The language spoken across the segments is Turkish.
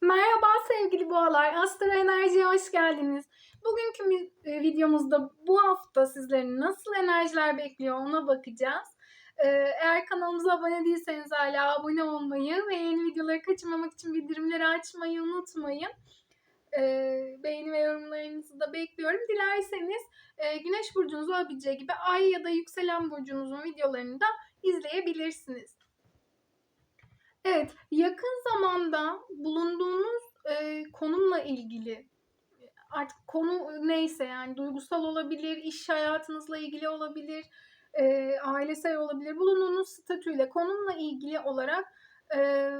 Merhaba sevgili boğalar, Astro Enerji'ye hoş geldiniz. Bugünkü e, videomuzda bu hafta sizleri nasıl enerjiler bekliyor ona bakacağız. Ee, Eğer kanalımıza abone değilseniz hala abone olmayı ve yeni videoları kaçırmamak için bildirimleri açmayı unutmayın. Ee, Beğeni ve yorumlarınızı da bekliyorum. Dilerseniz e, Güneş burcunuz olabileceği gibi Ay ya da Yükselen burcunuzun videolarını da izleyebilirsiniz. Evet, yakın zamanda bulunduğunuz e, konumla ilgili artık konu neyse yani duygusal olabilir, iş hayatınızla ilgili olabilir, e, ailesel olabilir. Bulunduğunuz statüyle, konumla ilgili olarak e,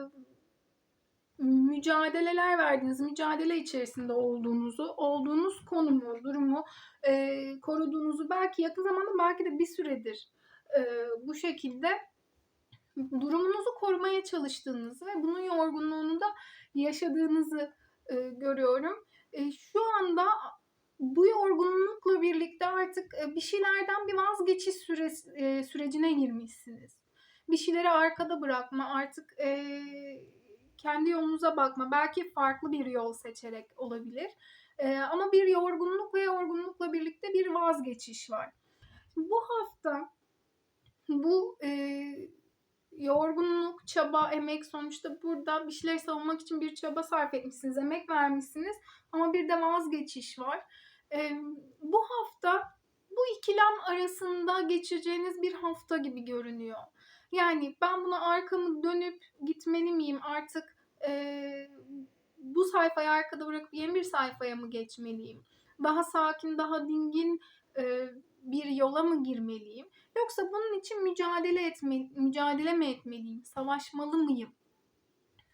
mücadeleler verdiğiniz, mücadele içerisinde olduğunuzu, olduğunuz konumu, durumu e, koruduğunuzu belki yakın zamanda belki de bir süredir e, bu şekilde durumunuzu korumaya çalıştığınızı ve bunun yorgunluğunu da yaşadığınızı e, görüyorum. E, şu anda bu yorgunlukla birlikte artık e, bir şeylerden bir vazgeçiş süresi, e, sürecine girmişsiniz. Bir şeyleri arkada bırakma, artık e, kendi yolunuza bakma, belki farklı bir yol seçerek olabilir. E, ama bir yorgunluk ve yorgunlukla birlikte bir vazgeçiş var. Bu hafta bu e, yorgunluk, çaba, emek sonuçta burada bir şeyleri savunmak için bir çaba sarf etmişsiniz, emek vermişsiniz ama bir de vazgeçiş var. Ee, bu hafta bu ikilem arasında geçireceğiniz bir hafta gibi görünüyor. Yani ben buna arkamı dönüp gitmeli miyim artık e, bu sayfayı arkada bırakıp yeni bir sayfaya mı geçmeliyim? Daha sakin, daha dingin e, bir yola mı girmeliyim? Yoksa bunun için mücadele etme, mücadele mi etmeliyim? Savaşmalı mıyım?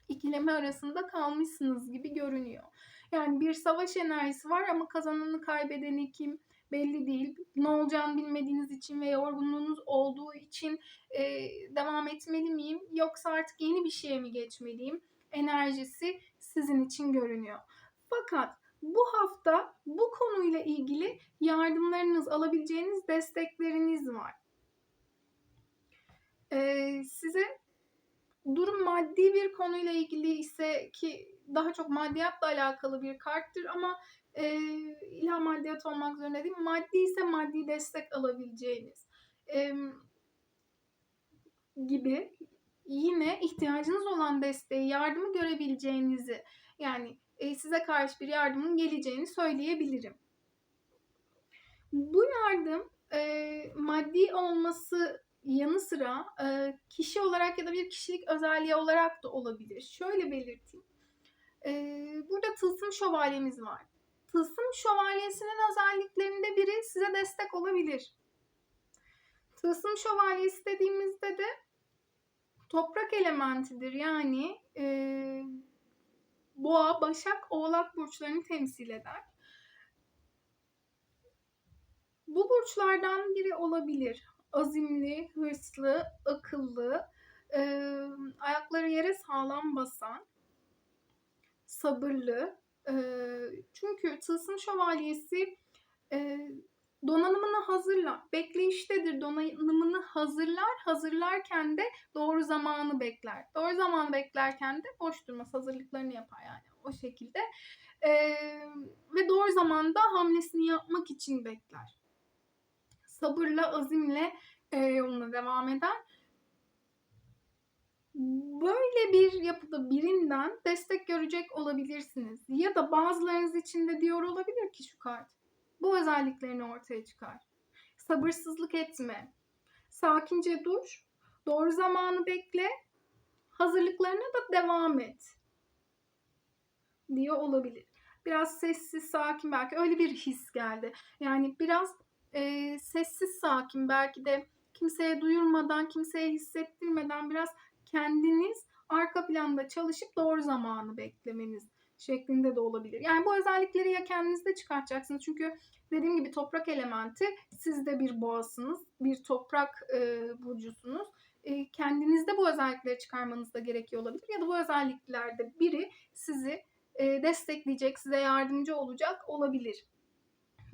İkileme arasında kalmışsınız gibi görünüyor. Yani bir savaş enerjisi var ama kazananı kaybedeni kim belli değil. Ne olacağını bilmediğiniz için ve yorgunluğunuz olduğu için e, devam etmeli miyim? Yoksa artık yeni bir şeye mi geçmeliyim? Enerjisi sizin için görünüyor. Fakat bu hafta bu konuyla ilgili yardımlarınız, alabileceğiniz destekleriniz var. Size durum maddi bir konuyla ilgili ise ki daha çok maddiyatla alakalı bir karttır ama e, illa maddiyat olmak zorunda değil. Maddi ise maddi destek alabileceğiniz e, gibi yine ihtiyacınız olan desteği, yardımı görebileceğinizi yani e, size karşı bir yardımın geleceğini söyleyebilirim. Bu yardım e, maddi olması yanı sıra e, kişi olarak ya da bir kişilik özelliği olarak da olabilir. Şöyle belirteyim. E, burada tılsım şövalyemiz var. Tılsım şövalyesinin özelliklerinde biri size destek olabilir. Tılsım şövalyesi dediğimizde de toprak elementidir. Yani e, boğa, başak, oğlak burçlarını temsil eder. Bu burçlardan biri olabilir. Azimli, hırslı, akıllı, e, ayakları yere sağlam basan, sabırlı. E, çünkü tılsım şövalyesi e, donanımını hazırlar, bekleyiştedir. Donanımını hazırlar, hazırlarken de doğru zamanı bekler. Doğru zamanı beklerken de boş durmaz, hazırlıklarını yapar yani o şekilde. E, ve doğru zamanda hamlesini yapmak için bekler sabırla, azimle e, yoluna devam eder. Böyle bir yapıda birinden destek görecek olabilirsiniz. Ya da bazılarınız için de diyor olabilir ki şu kart. Bu özelliklerini ortaya çıkar. Sabırsızlık etme. Sakince dur. Doğru zamanı bekle. Hazırlıklarına da devam et. Diyor olabilir. Biraz sessiz, sakin belki öyle bir his geldi. Yani biraz e, sessiz sakin belki de kimseye duyurmadan, kimseye hissettirmeden biraz kendiniz arka planda çalışıp doğru zamanı beklemeniz şeklinde de olabilir. Yani bu özellikleri ya kendinizde çıkartacaksınız. Çünkü dediğim gibi toprak elementi siz de bir boğasınız, bir toprak e, burcusunuz. E, kendinizde bu özellikleri çıkarmanız da gerekiyor olabilir. Ya da bu özelliklerde biri sizi e, destekleyecek, size yardımcı olacak olabilir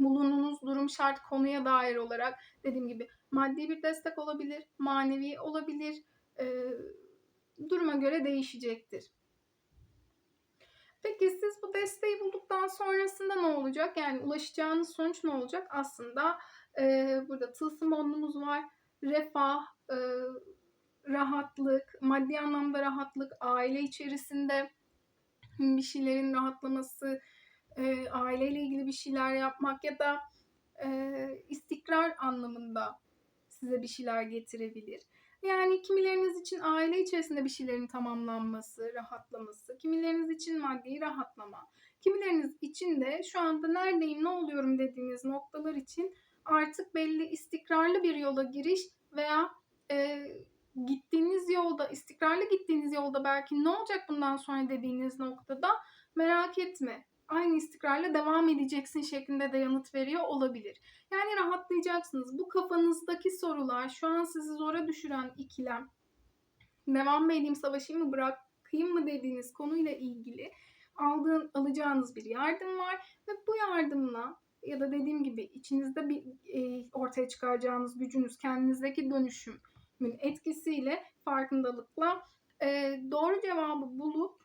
bulunduğunuz durum şart konuya dair olarak dediğim gibi maddi bir destek olabilir, manevi olabilir. E, duruma göre değişecektir. Peki siz bu desteği bulduktan sonrasında ne olacak? Yani ulaşacağınız sonuç ne olacak? Aslında e, burada tılsım onluğumuz var. Refah, e, rahatlık, maddi anlamda rahatlık, aile içerisinde bir şeylerin rahatlaması, e, aileyle ilgili bir şeyler yapmak ya da e, istikrar anlamında size bir şeyler getirebilir. Yani kimileriniz için aile içerisinde bir şeylerin tamamlanması, rahatlaması, kimileriniz için maddi rahatlama, kimileriniz için de şu anda neredeyim, ne oluyorum dediğiniz noktalar için artık belli istikrarlı bir yola giriş veya e, gittiğiniz yolda, istikrarlı gittiğiniz yolda belki ne olacak bundan sonra dediğiniz noktada merak etme. Aynı istikrarla devam edeceksin şeklinde de yanıt veriyor olabilir. Yani rahatlayacaksınız. Bu kafanızdaki sorular, şu an sizi zora düşüren ikilem, devam mı edeyim, savaşayım mı, bırakayım mı dediğiniz konuyla ilgili aldığın, alacağınız bir yardım var ve bu yardımla ya da dediğim gibi içinizde bir e, ortaya çıkaracağınız gücünüz, kendinizdeki dönüşümün etkisiyle, farkındalıkla e, doğru cevabı bulup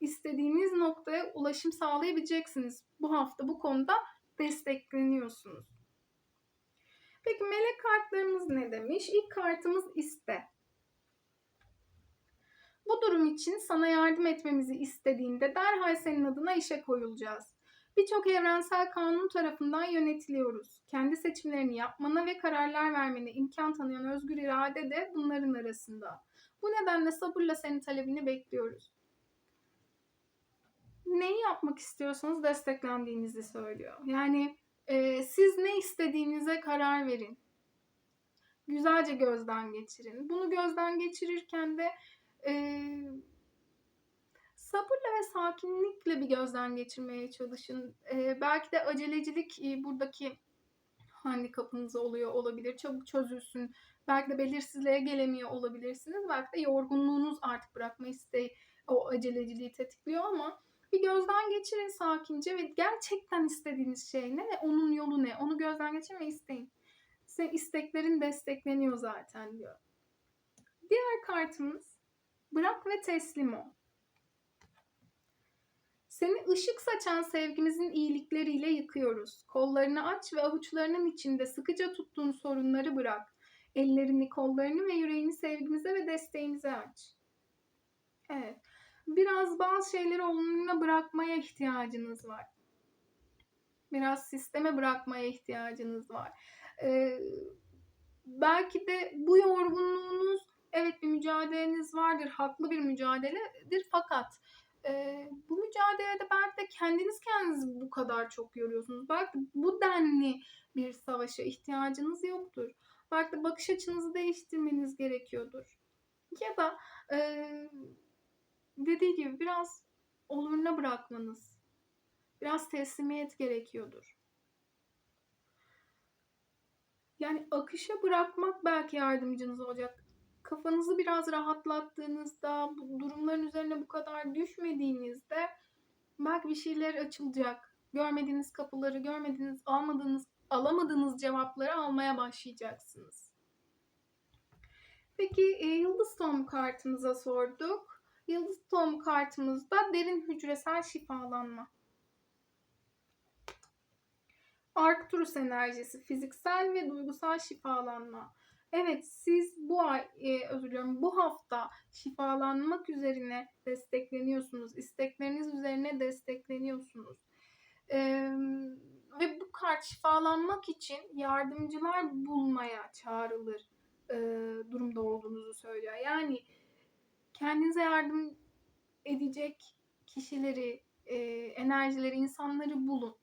istediğiniz noktaya ulaşım sağlayabileceksiniz. Bu hafta bu konuda destekleniyorsunuz. Peki melek kartlarımız ne demiş? İlk kartımız iste. Bu durum için sana yardım etmemizi istediğinde derhal senin adına işe koyulacağız. Birçok evrensel kanun tarafından yönetiliyoruz. Kendi seçimlerini yapmana ve kararlar vermene imkan tanıyan özgür irade de bunların arasında. Bu nedenle sabırla senin talebini bekliyoruz. Neyi yapmak istiyorsanız desteklendiğinizi söylüyor. Yani e, siz ne istediğinize karar verin. Güzelce gözden geçirin. Bunu gözden geçirirken de e, sabırla ve sakinlikle bir gözden geçirmeye çalışın. E, belki de acelecilik e, buradaki handikapınız oluyor olabilir. Çabuk çözülsün. Belki de belirsizliğe gelemiyor olabilirsiniz. Belki de yorgunluğunuz artık bırakma isteği o aceleciliği tetikliyor ama bir gözden geçirin sakince ve gerçekten istediğiniz şey ne ve onun yolu ne? Onu gözden geçirin ve isteyin. Senin isteklerin destekleniyor zaten diyor. Diğer kartımız bırak ve teslim ol. Seni ışık saçan sevgimizin iyilikleriyle yıkıyoruz. Kollarını aç ve avuçlarının içinde sıkıca tuttuğun sorunları bırak. Ellerini, kollarını ve yüreğini sevgimize ve desteğimize aç. Evet. Biraz bazı şeyleri onunla bırakmaya ihtiyacınız var. Biraz sisteme bırakmaya ihtiyacınız var. Ee, belki de bu yorgunluğunuz evet bir mücadeleniz vardır, haklı bir mücadeledir fakat e, bu mücadelede belki de kendiniz kendinizi bu kadar çok yoruyorsunuz. Belki bu denli bir savaşa ihtiyacınız yoktur. Belki de bakış açınızı değiştirmeniz gerekiyordur. Ya da e, dediği gibi biraz oluruna bırakmanız, biraz teslimiyet gerekiyordur. Yani akışa bırakmak belki yardımcınız olacak. Kafanızı biraz rahatlattığınızda, bu durumların üzerine bu kadar düşmediğinizde belki bir şeyler açılacak. Görmediğiniz kapıları, görmediğiniz, almadığınız, alamadığınız cevapları almaya başlayacaksınız. Peki e, Yıldız Tom kartımıza sorduk. Yıldız Tom kartımızda derin hücresel şifalanma. Arcturus enerjisi, fiziksel ve duygusal şifalanma. Evet siz bu ay, e, özür diliyorum, bu hafta şifalanmak üzerine destekleniyorsunuz. İstekleriniz üzerine destekleniyorsunuz. Ee, ve bu kart şifalanmak için yardımcılar bulmaya çağrılır e, durumda olduğunuzu söylüyor. Yani kendinize yardım edecek kişileri, e, enerjileri, insanları bulun.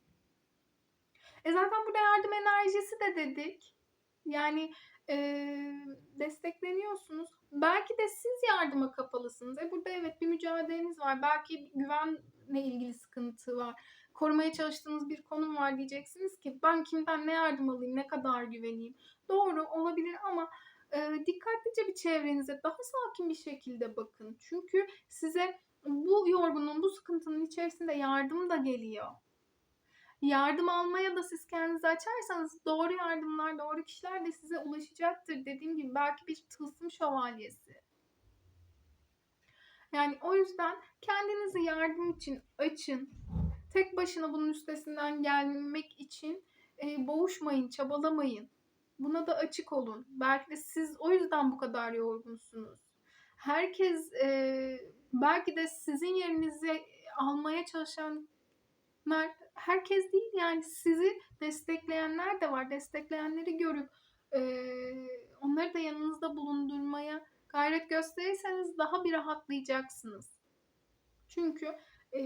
E zaten burada yardım enerjisi de dedik. Yani e, destekleniyorsunuz. Belki de siz yardıma kapalısınız. E burada evet bir mücadeleniz var. Belki güvenle ilgili sıkıntı var. Korumaya çalıştığınız bir konum var diyeceksiniz ki ben kimden ne yardım alayım, ne kadar güveneyim. Doğru olabilir ama e, dikkatlice bir çevrenize daha sakin bir şekilde bakın. Çünkü size bu yorgunluğun, bu sıkıntının içerisinde yardım da geliyor. Yardım almaya da siz kendinizi açarsanız doğru yardımlar, doğru kişiler de size ulaşacaktır. Dediğim gibi belki bir tılsım şövalyesi. Yani o yüzden kendinizi yardım için açın. Tek başına bunun üstesinden gelmek için e, boğuşmayın, çabalamayın. Buna da açık olun. Belki de siz o yüzden bu kadar yorgunsunuz. Herkes e, belki de sizin yerinizi almaya çalışanlar herkes değil yani sizi destekleyenler de var. Destekleyenleri görüp e, onları da yanınızda bulundurmaya gayret gösterirseniz daha bir rahatlayacaksınız. Çünkü e,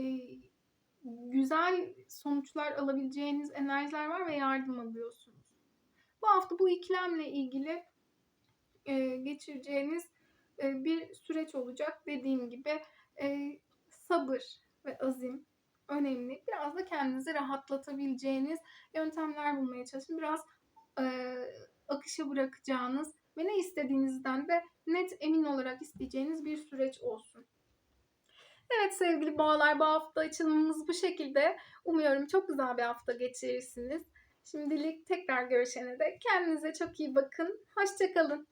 güzel sonuçlar alabileceğiniz enerjiler var ve yardım alıyorsunuz. Bu hafta bu ikilemle ilgili e, geçireceğiniz e, bir süreç olacak. Dediğim gibi e, sabır ve azim önemli. Biraz da kendinizi rahatlatabileceğiniz yöntemler bulmaya çalışın. Biraz akışa bırakacağınız ve ne istediğinizden de net emin olarak isteyeceğiniz bir süreç olsun. Evet sevgili boğalar bu hafta açılımımız bu şekilde. Umuyorum çok güzel bir hafta geçirirsiniz. Şimdilik tekrar görüşene de kendinize çok iyi bakın. Hoşçakalın.